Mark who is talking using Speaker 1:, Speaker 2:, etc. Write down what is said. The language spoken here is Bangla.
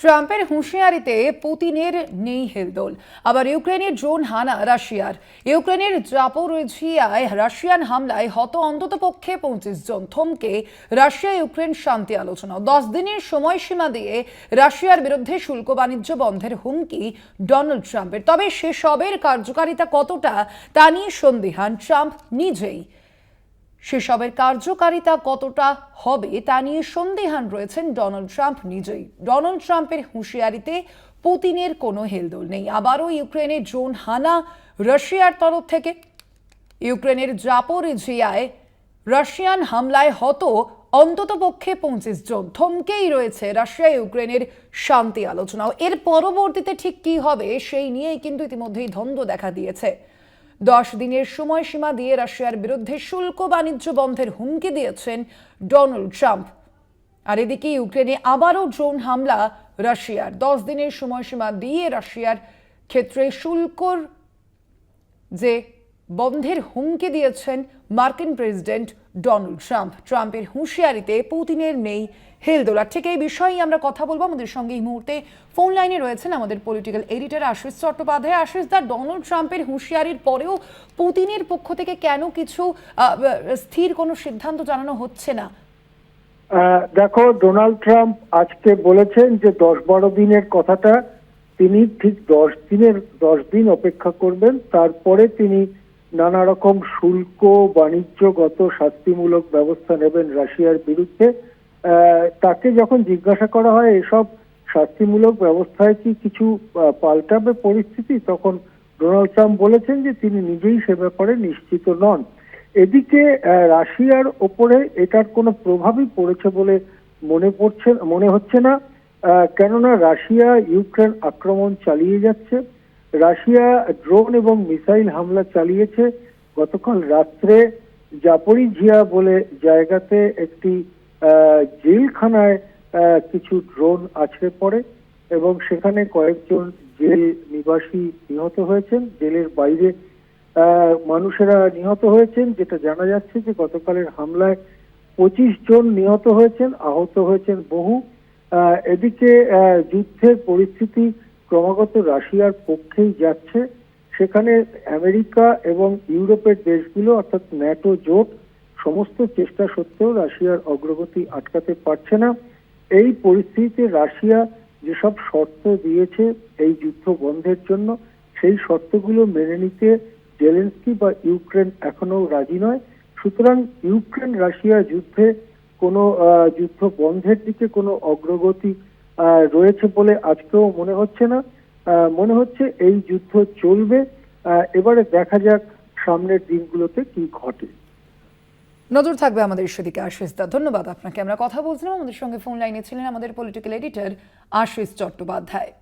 Speaker 1: ট্রাম্পের হুঁশিয়ারিতে পুতিনের নেই হেলদোল। আবার ইউক্রেনের ড্রোন হানা রাশিয়ার। ইউক্রেনের জাপোরোঝিয়ায় রাশিয়ান হামলায় হত অন্তত পক্ষে পঁচিশ জন। থমকে রাশিয়া ইউক্রেন শান্তি আলোচনা। দশ দিনের সময়সীমা দিয়ে রাশিয়ার বিরুদ্ধে শুল্ক বাণিজ্য বন্ধের হুমকি ডোনাল্ড ট্রাম্পের। তবে সেসবের কার্যকারিতা কতটা তা নিয়ে সন্দিহান ট্রাম্প নিজেই। সেসবের কার্যকারিতা কতটা হবে তা নিয়ে সন্দেহান রয়েছেন ডোনাল্ড ট্রাম্প নিজেই। ডোনাল্ড ট্রাম্পের হুঁশিয়ারিতে পুতিনের কোনো হেলদোল নেই। আবারও ইউক্রেনে ড্রোন হানা রাশিয়ার তরফ থেকে। ইউক্রেনের জাপোরিজিয়ায় রাশিয়ান হামলায় হত অন্তত পক্ষে পঁচিশ জন। থমকেই রয়েছে রাশিয়া ইউক্রেনের শান্তি আলোচনাও। এর পরবর্তীতে ঠিক কী হবে সেই নিয়েই কিন্তু ইতিমধ্যেই দ্বন্দ্ব দেখা দিয়েছে। দশ দিনের সময়সীমা দিয়ে রাশিয়ার বিরুদ্ধে শুল্ক বাণিজ্য বন্ধের হুমকি দিয়েছেন ডোনাল্ড ট্রাম্প। আর এদিকে ইউক্রেনে আবারও ড্রোন হামলা, রাশিয়ার দশ দিনের সময়সীমা দিয়ে রাশিয়ার ক্ষেত্রে শুল্কর যে বন্ধের হুমকি দিয়েছেন মার্কিন প্রেসিডেন্ট ডোনাল্ড ট্রাম্প ট্রাম্পের হুঁশিয়ারিতে পুতিনের নেই হেলদোলা। ঠিক এই বিষয়েই আমরা কথা বলব আমাদের সঙ্গে এই মুহূর্তে। ফোন লাইনে রয়েছেন আমাদের পলিটিক্যাল এডিটর আশিস চট্টোপাধ্যায়। আশিস দা ডোনাল্ড ট্রাম্পের হুঁশিয়ারির পরেও পুতিনের পক্ষ থেকে কেন কিছু স্থির কোনো সিদ্ধান্ত জানানো হচ্ছে না?
Speaker 2: দেখো ডোনাল্ড ট্রাম্প আজকে বলেছেন যে দশ বারো দিনের কথাটা তিনি ঠিক দশ দিনের, দশ দিন অপেক্ষা করবেন। তারপরে তিনি নানা রকম শুল্ক, বাণিজ্যগত শাস্তিমূলক ব্যবস্থা নেবেন রাশিয়ার বিরুদ্ধে। তাকে যখন জিজ্ঞাসা করা হয়, এসব শাস্তিমূলক ব্যবস্থায় কি কিছু পাল্টাবে পরিস্থিতি? তখন ডোনাল্ড ট্রাম্প বলেছেন যে তিনি নিজেই সে ব্যাপারে নিশ্চিত নন। এদিকে রাশিয়ার ওপরে এটার কোনো প্রভাবই পড়েছে বলে মনে পড়ছে, মনে হচ্ছে না। কেননা রাশিয়া ইউক্রেন আক্রমণ চালিয়ে যাচ্ছে। রাশিয়া ড্রোন এবং মিসাইল হামলা চালিয়েছে। গতকাল রাত্রে জাপরিঝিয়া বলে জায়গাতে একটি জেলখানায় কিছু ড্রোন আছড়ে পড়ে এবং সেখানে কয়েকজন জেল নিবাসী নিহত হয়েছেন। জেলের বাইরে মানুষেরা নিহত হয়েছেন, যেটা জানা যাচ্ছে যে গতকালের হামলায় পঁচিশ জন নিহত হয়েছেন, আহত হয়েছেন বহু। এদিকে যুদ্ধের পরিস্থিতি ক্রমাগত রাশিয়ার পক্ষেই যাচ্ছে। সেখানে আমেরিকা এবং ইউরোপের দেশগুলো, অর্থাৎ ন্যাটো জোট, সমস্ত চেষ্টা সত্ত্বেও রাশিয়ার অগ্রগতি আটকাতে পারছে না। এই পরিস্থিতিতে রাশিয়া যেসব শর্ত দিয়েছে এই যুদ্ধ বন্ধের জন্য, সেই শর্তগুলো মেনে নিতে জেলেন্সকি বা ইউক্রেন এখনও রাজি নয়। সুতরাং ইউক্রেন রাশিয়া যুদ্ধে কোনো যুদ্ধ বন্ধের দিকে কোনো অগ্রগতি রয়েছে বলে আজকেও মনে হচ্ছে না। মনে হচ্ছে এই যুদ্ধ চলবে। এবারে দেখা যাক সামনের দিনগুলোতে কি ঘটে।
Speaker 1: নজর থাকবে আমাদের সেদিকে, আশিস দা। ধন্যবাদ আপনাকে। আমরা কথা বলছিলাম, আমাদের সঙ্গে ফোন লাইনে ছিলেন আমাদের পলিটিক্যাল এডিটর আশিস চট্টোপাধ্যায়।